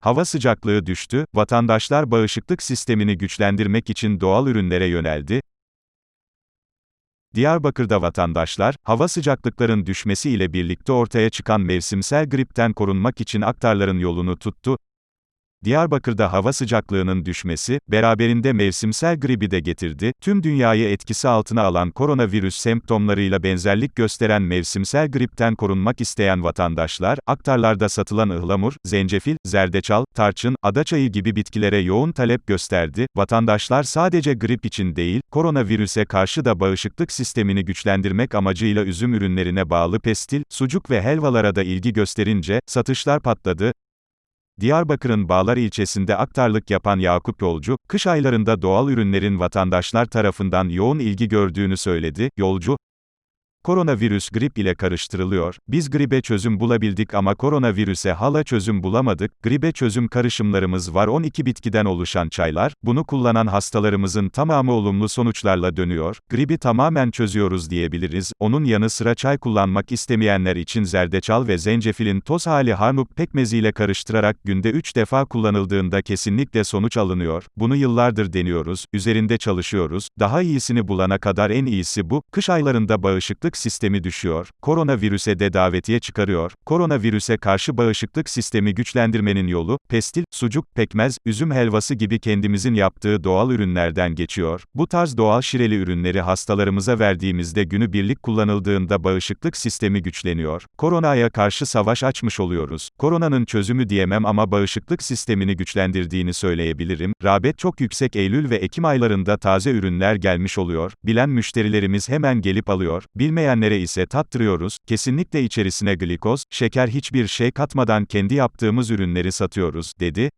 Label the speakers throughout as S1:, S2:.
S1: Hava sıcaklığı düştü, vatandaşlar bağışıklık sistemini güçlendirmek için doğal ürünlere yöneldi. Diyarbakır'da vatandaşlar, hava sıcaklıkların düşmesi ile birlikte ortaya çıkan mevsimsel gripten korunmak için aktarların yolunu tuttu. Diyarbakır'da hava sıcaklığının düşmesi, beraberinde mevsimsel gribi de getirdi. Tüm dünyayı etkisi altına alan koronavirüs semptomlarıyla benzerlik gösteren mevsimsel gripten korunmak isteyen vatandaşlar, aktarlarda satılan ıhlamur, zencefil, zerdeçal, tarçın, adaçayı gibi bitkilere yoğun talep gösterdi. Vatandaşlar sadece grip için değil, koronavirüse karşı da bağışıklık sistemini güçlendirmek amacıyla üzüm ürünlerine bağlı pestil, sucuk ve helvalara da ilgi gösterince, satışlar patladı. Diyarbakır'ın Bağlar ilçesinde aktarlık yapan Yakup Yolcu, kış aylarında doğal ürünlerin vatandaşlar tarafından yoğun ilgi gördüğünü söyledi. Yolcu, Koronavirüs grip ile karıştırılıyor. Biz gribe çözüm bulabildik ama koronavirüse hala çözüm bulamadık. Gribe çözüm karışımlarımız var 12 bitkiden oluşan çaylar. Bunu kullanan hastalarımızın tamamı olumlu sonuçlarla dönüyor. Gribi tamamen çözüyoruz diyebiliriz. Onun yanı sıra çay kullanmak istemeyenler için zerdeçal ve zencefilin toz hali harnup pekmeziyle karıştırarak günde 3 defa kullanıldığında kesinlikle sonuç alınıyor. Bunu yıllardır deniyoruz, üzerinde çalışıyoruz. Daha iyisini bulana kadar en iyisi bu. Kış aylarında bağışıklık sistemi düşüyor, koronavirüse de davetiye çıkarıyor. Koronavirüse karşı bağışıklık sistemi güçlendirmenin yolu, pestil, sucuk, pekmez, üzüm helvası gibi kendimizin yaptığı doğal ürünlerden geçiyor. Bu tarz doğal şireli ürünleri hastalarımıza verdiğimizde günü birlik kullanıldığında bağışıklık sistemi güçleniyor. Koronaya karşı savaş açmış oluyoruz. Koronanın çözümü diyemem ama bağışıklık sistemini güçlendirdiğini söyleyebilirim. Rağbet çok yüksek Eylül ve Ekim aylarında taze ürünler gelmiş oluyor. Bilen müşterilerimiz hemen gelip alıyor. Bilmeyen Bilmeyenlere ise tattırıyoruz, kesinlikle içerisine glikoz, şeker hiçbir şey katmadan kendi yaptığımız ürünleri satıyoruz, dedi.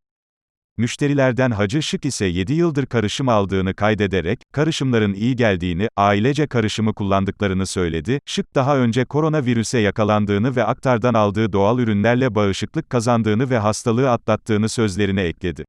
S1: Müşterilerden Hacı Şık ise 7 yıldır karışım aldığını kaydederek, karışımların iyi geldiğini, ailece karışımı kullandıklarını söyledi. Şık daha önce koronavirüse yakalandığını ve aktardan aldığı doğal ürünlerle bağışıklık kazandığını ve hastalığı atlattığını sözlerine ekledi.